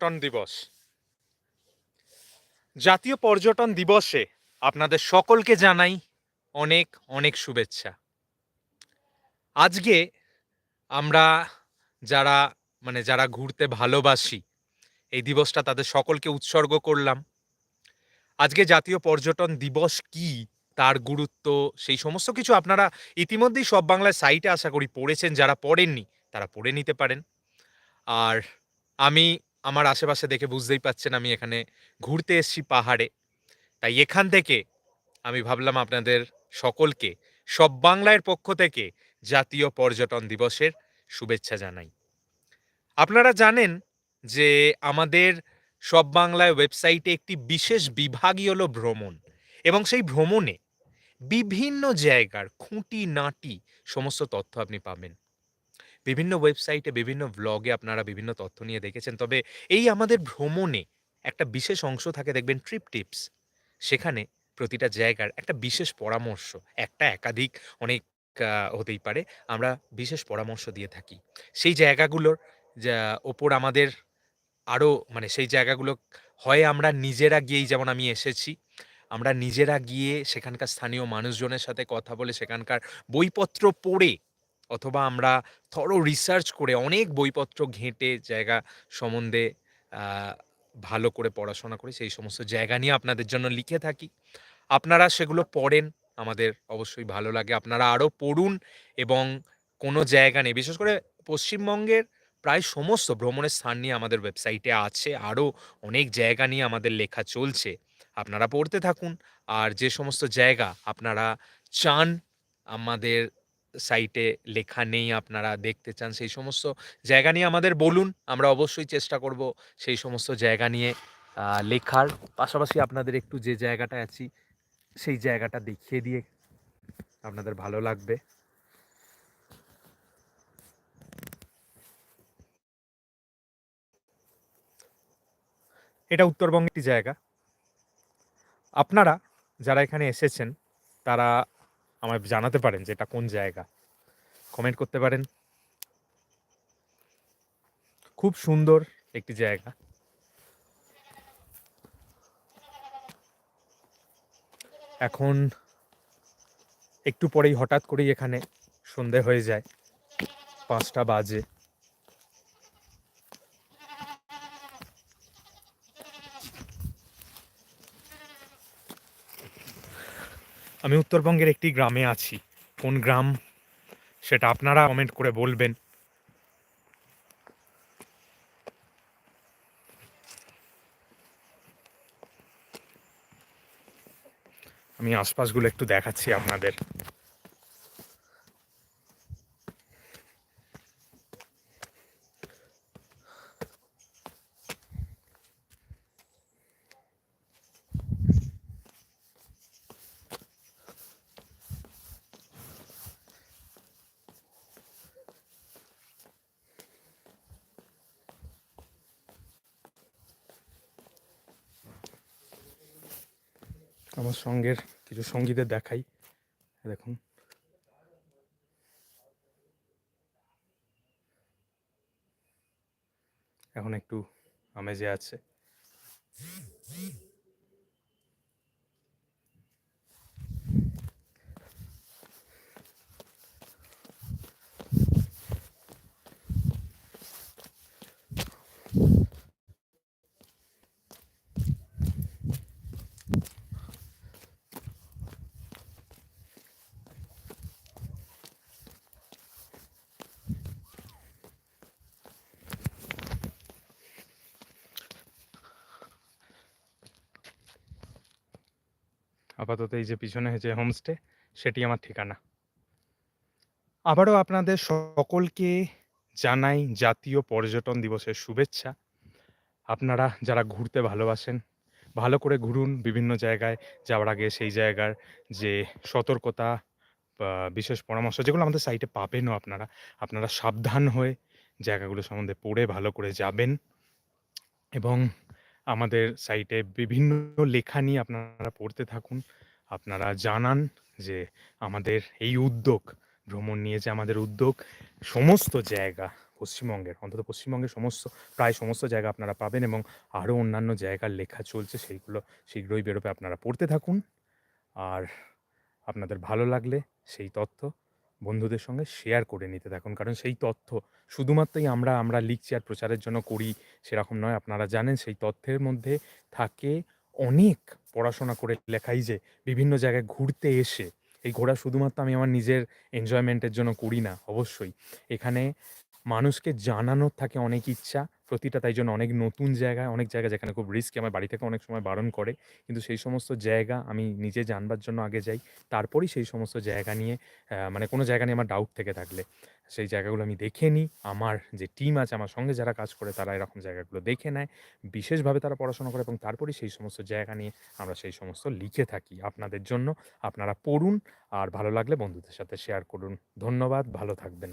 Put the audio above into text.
পর্যটন দিবস। জাতীয় পর্যটন দিবসে আপনাদের সকলকে জানাই অনেক অনেক শুভেচ্ছা। আজকে আমরা যারা মানে যারা ঘুরতে ভালোবাসি, এই দিবসটা তাদের সকলকে উৎসর্গ করলাম। আজকে জাতীয় পর্যটন দিবস কি, তার গুরুত্ব, সেই সমস্ত কিছু আপনারা ইতিমধ্যেই সব বাংলার সাইটে আশা করি পড়েছেন, যারা পড়েননি তারা পড়ে নিতে পারেন। আর আমি আমার আশেপাশে দেখে বুঝতেই পাচ্ছেন আমি এখানে ঘুরতে এসেছি পাহাড়ে। তাই এখান থেকে আমি ভাবলাম আপনাদের সকলকে, সব বাংলার পক্ষ থেকে জাতীয় পর্যটন দিবসের শুভেচ্ছা জানাই। আপনারা জানেন যে আমাদের সব বাংলায় ওয়েবসাইটে একটি বিশেষ বিভাগই হলো ভ্রমণ এবং সেই ভ্রমণে বিভিন্ন জায়গার খুঁটি নাটি সমস্ত তথ্য আপনি পাবেন। বিভিন্ন ওয়েবসাইটে বিভিন্ন ব্লগে আপনারা বিভিন্ন তথ্য নিয়ে দেখেছেন। তবে এই আমাদের ভ্রমণে একটা বিশেষ অংশ থাকে দেখবেন ট্রিপ টিপস সেখানে প্রতিটা জায়গার একটা বিশেষ পরামর্শ, একটা একাধিক অনেক হতেই পারে, আমরা বিশেষ পরামর্শ দিয়ে থাকি। সেই জায়গাগুলোর ওপর আমাদের আরও মানে সেই জায়গাগুলো হয় আমরা নিজেরা গিয়েই যেমন আমি এসেছি, আমরা নিজেরা গিয়ে সেখানকার স্থানীয় মানুষজনের সাথে কথা বলে, সেখানকার বইপত্র পড়ে অথবা আমরা থরো রিসার্চ করে অনেক বইপত্র ঘেঁটে জায়গা সম্বন্ধে ভালো করে পড়াশোনা করে সেই সমস্ত জায়গা নিয়ে আপনাদের জন্য লিখে থাকি। আপনারা সেগুলো পড়েন, আমাদের অবশ্যই ভালো লাগে। আপনারা আরও পড়ুন এবং কোনো জায়গা নেই। বিশেষ করে পশ্চিমবঙ্গের প্রায় সমস্ত ভ্রমণের স্থান নিয়ে আমাদের ওয়েবসাইটে আছে আরও অনেক জায়গা নিয়ে আমাদের লেখা চলছে। আপনারা পড়তে থাকুন। আর যে সমস্ত জায়গা আপনারা চান আমাদের সাইটে লেখা নেই আপনারা দেখতে চান, সেই সমস্ত জায়গা নিয়ে আমাদের বলুন, আমরা অবশ্যই চেষ্টা করব সেই সমস্ত জায়গা নিয়ে লেখার। পাশাপাশি আপনাদের একটু যে জায়গাটা আছি, সেই জায়গাটা দেখিয়ে দিয়ে আপনাদের ভালো লাগবে। এটা উত্তরবঙ্গের একটি জায়গা। আপনারা যারা এখানে এসেছেন, তারা আমায় জানাতে পারেন যে এটা কোন জায়গা। কমেন্ট করতে পারেন। খুব সুন্দর একটি জায়গা। এখন একটু পরেই হঠাৎ করেই এখানে সন্ধে হয়ে যায়। পাঁচটা বাজে। আমি উত্তরবঙ্গের একটি গ্রামে আছি। কোন গ্রাম? সেটা আপনারা কমেন্ট করে বলবেন। আমি আশপাশগুলো একটু দেখাচ্ছি আপনাদের। আমার সঙ্গের কিছু সঙ্গীদের দেখাই। দেখুন। এখন একটু আমেজে আছে। আপাতত এই যে পিছনে যে হোমস্টে সেটি আমার ঠিকানা। আবারও আপনাদের সকলকে জানাই জাতীয় পর্যটন দিবসের শুভেচ্ছা। আপনারা যারা ঘুরতে ভালোবাসেন, ভালো করে ঘুরুন বিভিন্ন জায়গায়, যাওয়ার আগে সেই জায়গার যে সতর্কতা বিশেষ পরামর্শ, যেগুলো আমাদের সাইটে পাবেনও আপনারা। আপনারা সাবধান হয়ে জায়গাগুলো সম্বন্ধে পড়ে ভালো করে যাবেন। এবং আমাদের সাইটে বিভিন্ন লেখা নিয়ে আপনারা পড়তে থাকুন। আপনারা জানান যে আমাদের এই উদ্যোগ, ভ্রমণ নিয়ে যে আমাদের উদ্যোগ, সমস্ত জায়গা পশ্চিমবঙ্গের, অন্তত পশ্চিমবঙ্গের সমস্ত, প্রায় সমস্ত জায়গা আপনারা পাবেন এবং আরও অন্যান্য জায়গার লেখা চলছে, সেইগুলো শীঘ্রই বেরোবে, আপনারা পড়তে থাকুন। আর আপনাদের ভালো লাগলে সেই তথ্য বন্ধুদের সঙ্গে শেয়ার করে নিতে থাকুন। কারণ সেই তথ্য শুধুমাত্রই আমরা আমরা লিখছি আর প্রচারের জন্য করি সেরকম নয়। আপনারা জানেন সেই তথ্যের মধ্যে থাকে অনেক পড়াশোনা করে লেখাই যে বিভিন্ন জায়গায় ঘুরতে এসে, এই ঘোরা শুধুমাত্র আমি আমার নিজের এনজয়মেন্টের জন্য করি না, অবশ্যই। এখানে মানুষকে জানানোর থাকে অনেক ইচ্ছা, প্রতিটা তাই জন্য অনেক নতুন জায়গায়, অনেক জায়গা যেখানে খুব রিস্কি আমার বাড়ি থেকে অনেক সময় বারণ করে। কিন্তু সেই সমস্ত জায়গা আমি নিজে জানবার জন্য আগে যাই। তারপরই সেই সমস্ত জায়গা নিয়ে মানে কোনো জায়গা নিয়ে আমার ডাউট থেকে থাকলে, সেই জায়গাগুলো আমি দেখে নিই। আমার যে টিম আছে, আমার সঙ্গে যারা কাজ করে, তারা এরকম জায়গাগুলো দেখে নেয়। বিশেষভাবে তারা পড়াশোনা করে এবং তারপরেই সেই সমস্ত জায়গা নিয়ে আমরা সেই সমস্ত লিখে থাকি আপনাদের জন্য। আপনারা পড়ুন আর ভালো লাগলে বন্ধুদের সাথে শেয়ার করুন। ধন্যবাদ, ভালো থাকবেন।